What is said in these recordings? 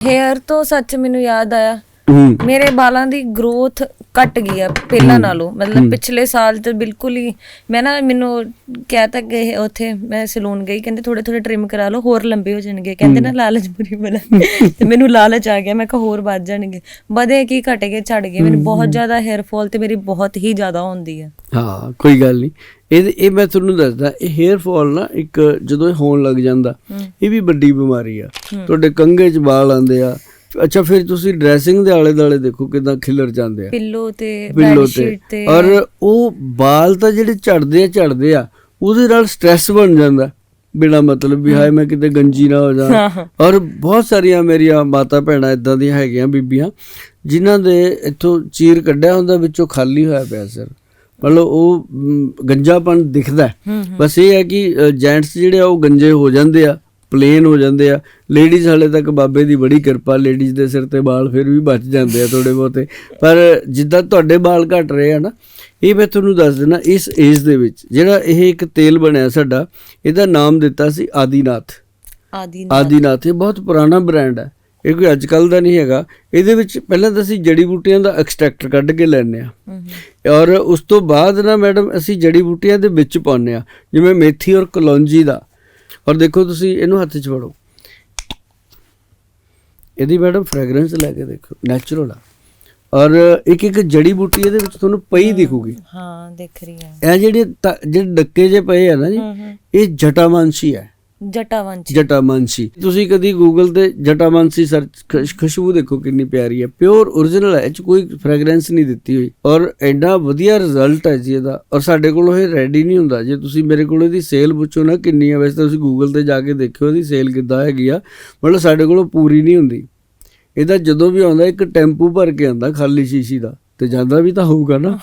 Hair ਤੋਂ ਸੱਚ ਮੈਨੂੰ ਯਾਦ ਆਇਆ। ਮੇਰੇ ਵਾਲਾਂ ਦੀ ਗਰੋਥ ਘਟ ਗਈ ਆ ਪਹਿਲਾਂ ਨਾਲੋਂ। ਮਤਲਬ ਪਿਛਲੇ ਸਾਲ ਤੇ ਬਿਲਕੁਲ ਹੀ ਮੈਂ ਨਾ ਮੈਨੂੰ ਕਹਿ ਤੱਕ ਗਏ ਉੱਥੇ ਮੈਂ ਸਲੂਨ ਗਈ ਕਹਿੰਦੇ ਥੋੜੇ ਥੋੜੇ ਟ੍ਰਿਮ ਕਰਾ ਲਓ ਹੋਰ ਲੰਬੇ ਹੋ ਜਾਣਗੇ। ਕਹਿੰਦੇ ਨਾ ਲਾਲਚ ਬੁਰੀ ਬਲਾ ਤੇ ਮੈਨੂੰ ਲਾਲਚ ਆ ਗਿਆ ਮੈਂ ਕਿਹਾ ਹੋਰ ਵੱਧ ਜਾਣਗੇ। ਵਧੇ ਕੀ ਘਟ ਗਏ ਛੱਡ ਗਏ। ਮੈਨੂੰ ਬਹੁਤ ਜ਼ਿਆਦਾ ਹੇਅਰ ਫਾਲ ਤੇ ਮੇਰੀ ਬਹੁਤ ਹੀ ਜ਼ਿਆਦਾ ਹੁੰਦੀ ਹੈ ਹਾਂ ਕੋਈ ਗੱਲ ਨਹੀਂ। ਇਹ ਇਹ ਮੈਂ ਤੁਹਾਨੂੰ ਦੱਸਦਾ ਇਹ ਹੇਅਰ ਫਾਲ ਨਾ ਇੱਕ ਜਦੋਂ ਇਹ ਹੋਣ ਲੱਗ ਜਾਂਦਾ ਇਹ ਵੀ ਵੱਡੀ ਬਿਮਾਰੀ ਆ। ਤੁਹਾਡੇ ਕੰਘੇ 'ਚ ਵਾਲ ਆਉਂਦੇ ਆ ਅੱਛਾ ਫਿਰ ਤੁਸੀਂ ਡਰੈਸਿੰਗ ਦੇ ਆਲੇ ਦਾਲੇ ਦੇਖੋ ਕਿਦਾਂ ਖਿਲਰ ਜਾਂਦੇ ਆ। ਪਿੱਲੋ ਤੇ ਬੈੱਡ ਤੇ। ਔਰ ਉਹ ਵਾਲ ਤਾਂ ਜਿਹੜੇ ਝੜਦੇ ਆ ਝੜਦੇ ਆ ਉਹਦੇ ਨਾਲ ਸਟ੍ਰੈਸ ਬਣ ਜਾਂਦਾ। ਬਿਨਾ ਮਤਲਬ ਵੀ ਹਾਏ ਮੈਂ ਕਿਤੇ ਗੰਜੀ ਨਾ ਹੋ ਜਾ ਔਰ ਬਹੁਤ ਸਾਰੀਆਂ ਮੇਰੀਆਂ ਮਾਤਾ ਭੈਣਾਂ ਇਦਾਂ ਦੀਆਂ ਹੈਗੀਆਂ ਬੀਬੀਆਂ ਜਿਨ੍ਹਾਂ ਦੇ ਇੱਥੋਂ ਚੀਰ ਕੱਢਿਆ ਹੁੰਦਾ ਵਿੱਚੋਂ ਖਾਲੀ ਹੋਇਆ ਪਿਆ ਸਰ। ਮਤਲਬ ਉਹ ਗੰਜਾਪਣ ਦਿਖਦਾ। ਬਸ ਇਹ ਹੈ ਕਿ ਜੈਂਟਸ ਜਿਹੜੇ ਆ ਉਹ ਗੰਜੇ ਹੋ ਜਾਂਦੇ ਆ। ਪਲੇਨ ਹੋ ਜਾਂਦੇ ਆ। ਲੇਡੀਜ਼ ਹਲੇ ਤੱਕ ਬਾਬੇ ਦੀ ਬੜੀ ਕਿਰਪਾ ਲੇਡੀਜ਼ ਦੇ ਸਿਰ ਤੇ ਵਾਲ ਫਿਰ ਵੀ ਬਚ ਜਾਂਦੇ ਆ ਥੋੜੇ ਬਹੁਤੇ। ਪਰ ਜਿੱਦਾਂ ਤੁਹਾਡੇ ਵਾਲ ਘਟ ਰਹੇ ਆ ਨਾ ਇਹ ਮੈਂ ਤੁਹਾਨੂੰ ਦੱਸ ਦਿੰਦਾ ਇਸ ਏਜ ਦੇ ਵਿੱਚ ਜਿਹੜਾ ਇਹ ਇੱਕ ਤੇਲ ਬਣਿਆ ਸਾਡਾ ਇਹਦਾ ਨਾਮ ਦਿੱਤਾ ਸੀ ਆਦੀਨਾਥ। ਆਦਿ ਆਦੀਨਾਥ ਇਹ ਬਹੁਤ ਪੁਰਾਣਾ ਬ੍ਰਾਂਡ ਹੈ ਇਹ ਕੋਈ ਅੱਜ ਕੱਲ ਦਾ ਨਹੀਂ ਹੈਗਾ। ਇਹਦੇ ਵਿੱਚ ਪਹਿਲਾਂ ਤਾਂ ਅਸੀਂ ਜੜੀ ਬੂਟੀਆਂ ਦਾ ਐਕਸਟ੍ਰੈਕਟ ਕੱਢ ਕੇ ਲੈਂਦੇ ਆ। ਔਰ ਉਸ ਤੋਂ ਬਾਅਦ ਨਾ ਮੈਡਮ ਅਸੀਂ ਜੜੀ ਬੂਟੀਆਂ ਦੇ ਵਿੱਚ ਪਾਉਂਦੇ ਆ। ਜਿਵੇਂ ਮੇਥੀ ਔਰ ਕਲੌਂਜੀ ਦਾ। ਔਰ ਦੇਖੋ ਤੁਸੀਂ ਇਹਨੂੰ ਹੱਥ 'ਚ ਫੜੋ। ਇਹਦੀ ਮੈਡਮ ਫ੍ਰੈਗਰੈਂਸ ਲੈ ਕੇ ਦੇਖੋ ਨੈਚੁਰਲ ਆ। ਔਰ ਇੱਕ ਇੱਕ ਜੜੀ ਬੂਟੀ ਇਹਦੇ ਵਿੱਚ ਤੁਹਾਨੂੰ ਪਈ ਦਿਖੂਗੀ। ਹਾਂ ਦੇਖ ਰਹੀ ਹਾਂ। ਇਹ ਜਿਹੜੇ ਜਿਹੜੇ ਡੱਕੇ ਜੇ ਪਏ ਆ ਨਾ ਜੀ ਇਹ ਜਟਾਮਾਂਸੀ ਹੈ। ਜਟਾਵੰਚ ਜਟਾਮਾਂਸੀ ਤੁਸੀਂ ਕਦੀ ਗੂਗਲ ਤੇ ਜਟਾਮਾਂਸੀ ਸਰਚ ਖੁਸ਼- ਖੁਸ਼ਬੂ ਦੇਖੋ ਕਿੰਨੀ ਪਿਆਰੀ ਹੈ। ਪਿਓਰ origignal ਹੈ ਇਹ ਚ ਕੋਈ ਫ੍ਰੈਗਰੈਂਸ ਨਹੀਂ ਦਿੱਤੀ ਹੋਈ। ਔਰ ਐਡਾ ਵਧੀਆ ਰਿਜ਼ਲਟ ਹੈ ਜੀ ਇਹਦਾ। ਔਰ ਸਾਡੇ ਕੋਲ ਇਹ ਰੈਡੀ ਨਹੀਂ ਹੁੰਦਾ। ਜੇ ਤੁਸੀਂ ਮੇਰੇ ਕੋਲ ਇਹਦੀ ਸੇਲ ਪੁੱਛੋ ਨਾ ਕਿੰਨੀ ਹੈ ਵੈਸੇ ਤਾਂ ਤੁਸੀਂ ਗੂਗਲ ਤੇ ਜਾ ਕੇ ਦੇਖਿਓ ਇਹਦੀ ਸੇਲ ਕਿੱਦਾਂ ਹੈਗੀ ਆ। ਮਤਲਬ ਸਾਡੇ ਕੋਲ ਪੂਰੀ ਨਹੀਂ ਹੁੰਦੀ। ਇਹਦਾ ਜਦੋਂ ਵੀ ਆਉਂਦਾ ਇੱਕ ਟੈਂਪੂ ਭਰ ਕੇ ਆਉਂਦਾ ਖਾਲੀ ਸ਼ੀਸ਼ੀ ਦਾ। ਤੇ ਜਾਂਦਾ ਵੀ ਤਾਂ ਹੋਊਗਾ ਨਾ।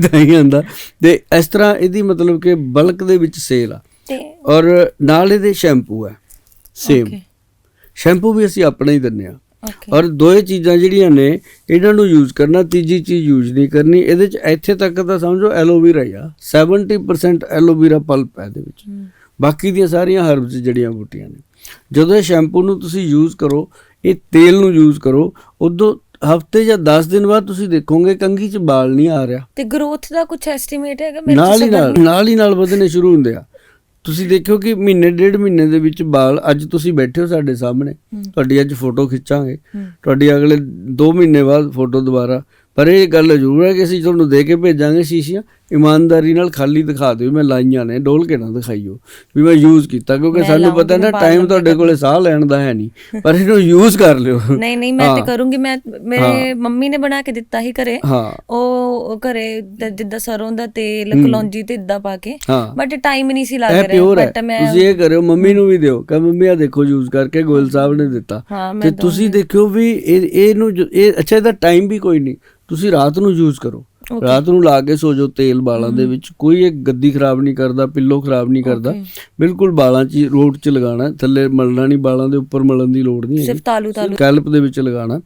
ਤਾਂ ਹੀ ਆਉਂਦਾ। ਤੇ ਇਸ ਤਰ੍ਹਾਂ ਇਹਦੀ ਮਤਲਬ ਕਿ ਬਲਕ ਦੇ ਵਿੱਚ ਸੇਲ ਆ। ਤੇ ਔਰ ਨਾਲ ਇਹਦੇ ਸ਼ੈਂਪੂ ਹੈ ਸੇਮ. ਸ਼ੈਂਪੂ ਵੀ ਅਸੀਂ ਆਪਣਾ ਹੀ ਦਿੰਨੇ ਆ ਔਰ ਦੋਏ ਚੀਜ਼ਾਂ ਜਿਹੜੀਆਂ ਨੇ ਇਹਨਾਂ ਨੂੰ ਯੂਜ਼ ਕਰਨਾ ਤੀਜੀ ਚੀਜ਼ ਯੂਜ਼ ਨਹੀਂ ਕਰਨੀ। ਇਹਦੇ ਚ ਇੱਥੇ ਤੱਕ ਤਾਂ ਸਮਝੋ ਐਲੋਵੇਰਾ ਹੀ ਆ। 70% ਐਲੋਵੇਰਾ ਪਲਪ ਹੈ ਇਹਦੇ ਵਿੱਚ। ਬਾਕੀ ਦੀਆਂ ਸਾਰੀਆਂ ਹਰਬਸ ਜੜੀਆਂ ਬੂਟੀਆਂ ਨੇ। ਜਦੋਂ ਇਹ ਸ਼ੈਂਪੂ ਨੂੰ ਤੁਸੀਂ ਯੂਜ਼ ਕਰੋ ਇਹ ਤੇਲ ਨੂੰ ਯੂਜ਼ ਕਰੋ ਉਦੋਂ ਹਫ਼ਤੇ ਜਾਂ 10 ਦਿਨ ਬਾਅਦ ਤੁਸੀਂ ਦੇਖੋਗੇ ਕੰਘੀ 'ਚ ਬਾਲ ਨਹੀਂ ਆ ਰਿਹਾ। ਤੇ ਗਰੋਥ ਦਾ ਕੁਝ ਐਸਟੀਮੇਟ ਹੈਗਾ ਮੇਰੇ ਨਾਲ ਹੀ ਨਾਲ ਹੀ ਨਾਲ ਵਧਣੇ ਸ਼ੁਰੂ ਹੁੰਦੇ ਆ। ਤੁਸੀਂ ਦੇਖਿਓ ਕਿ ਮਹੀਨੇ ਡੇਢ ਮਹੀਨੇ ਦੇ ਵਿੱਚ ਬਾਲ ਅੱਜ ਤੁਸੀਂ ਬੈਠੇ ਹੋ ਸਾਡੇ ਸਾਹਮਣੇ ਤੁਹਾਡੀ ਅੱਜ ਫੋਟੋ ਖਿੱਚਾਂਗੇ। ਤੁਹਾਡੀ ਅਗਲੇ 2 ਮਹੀਨੇ ਬਾਅਦ ਫੋਟੋ ਦੁਬਾਰਾ। ਪਰ ਇਹ ਗੱਲ ਜ਼ਰੂਰ ਹੈ ਕਿ ਅਸੀਂ ਤੁਹਾਨੂੰ ਦੇ ਕੇ ਭੇਜਾਂਗੇ ਸ਼ੀਸ਼ੀਆਂ। ਇਮਾਨਦਾਰੀ ਨਾਲ ਖਾਲੀ ਦਿਖਾ ਦਿਓ ਮੈਂ ਲਾਈਆਂ ਨੇ ਡੋਲ ਕੇ ਨਾ ਦਿਖਾਈਓ ਵੀ ਮੈਂ ਯੂਜ਼ ਕੀਤਾ ਕਿਉਂਕਿ ਸਾਨੂੰ ਪਤਾ ਨਾ ਟਾਈਮ ਤੁਹਾਡੇ ਕੋਲੇ ਸਾਹ ਲੈਣ ਦਾ ਹੈ ਨਹੀਂ ਪਰ ਇਹਨੂੰ ਯੂਜ਼ ਕਰ ਲਿਓ। ਨਹੀਂ ਨਹੀਂ ਮੈਂ ਤੇ ਹਾਂ। ਕਰੂੰਗੀ ਮੈਂ ਮੇਰੇ ਮੰਮੀ ਨੇ ਬਣਾ ਕੇ ਦਿੱਤਾ ਸੀ ਘਰੇ। ਹਾਂ। ਉਹ ਘਰੇ ਜਿੱਦਾਂ ਸਰੋਂ ਦਾ ਤੇਲ ਕਲੌਂਜੀ ਤੇ ਇਦਾਂ ਪਾ ਕੇ ਹਾਂ। ਬਟ ਟਾਈਮ ਨਹੀਂ ਸੀ ਲੱਗ ਰਿਹਾ ਹੈ। ਬਟ ਮੈਂ ਤੁਸੀਂ ਇਹ ਕਰਿਓ ਮੰਮੀ ਨੂੰ ਵੀ ਦਿਓ ਕਿ ਮੰਮੀ ਆ ਦੇਖੋ ਯੂਜ਼ ਕਰਕੇ ਗੋਇਲ ਸਾਹਿਬ ਨੇ ਦਿੱਤਾ। ਹਾਂ ਤੇ ਤੁਸੀਂ ਦੇਖਿਓ ਵੀ ਇਹ ਇਹਨੂੰ ਇਹ ਅੱਛਾ ਇਹਦਾ ਟਾਈਮ ਵੀ ਕੋਈ ਨਹੀਂ। ਤੁਸੀਂ ਰਾਤ ਨੂੰ ਯੂਜ਼ ਕਰੋ। ਰਾਤ ਨੂੰ ਲਾ ਕੇ ਸੋ ਜਾਓ ਤੇਲ ਬਾਲਾਂ ਦੇ ਵਿੱਚ। ਕੋਈ ਇਹ ਗੱਦੀ ਖਰਾਬ ਨਹੀਂ ਕਰਦਾ ਪਿੱਲੋ ਖਰਾਬ ਨਹੀਂ ਕਰਦਾ। ਬਿਲਕੁਲ ਬਾਲਾਂ 'ਚ ਰੋਡ 'ਚ ਲਗਾਉਣਾ ਥੱਲੇ ਮਲਣਾ ਨਹੀਂ ਬਾਲਾਂ ਦੇ ਉੱਪਰ ਮਲਣ ਦੀ ਲੋੜ ਨਹੀਂ ਸਿਰਫ ਤਾਲੂ ਤਾਲੂ ਕੈਲਪ ਦੇ ਵਿੱਚ ਲਗਾਉਣਾ।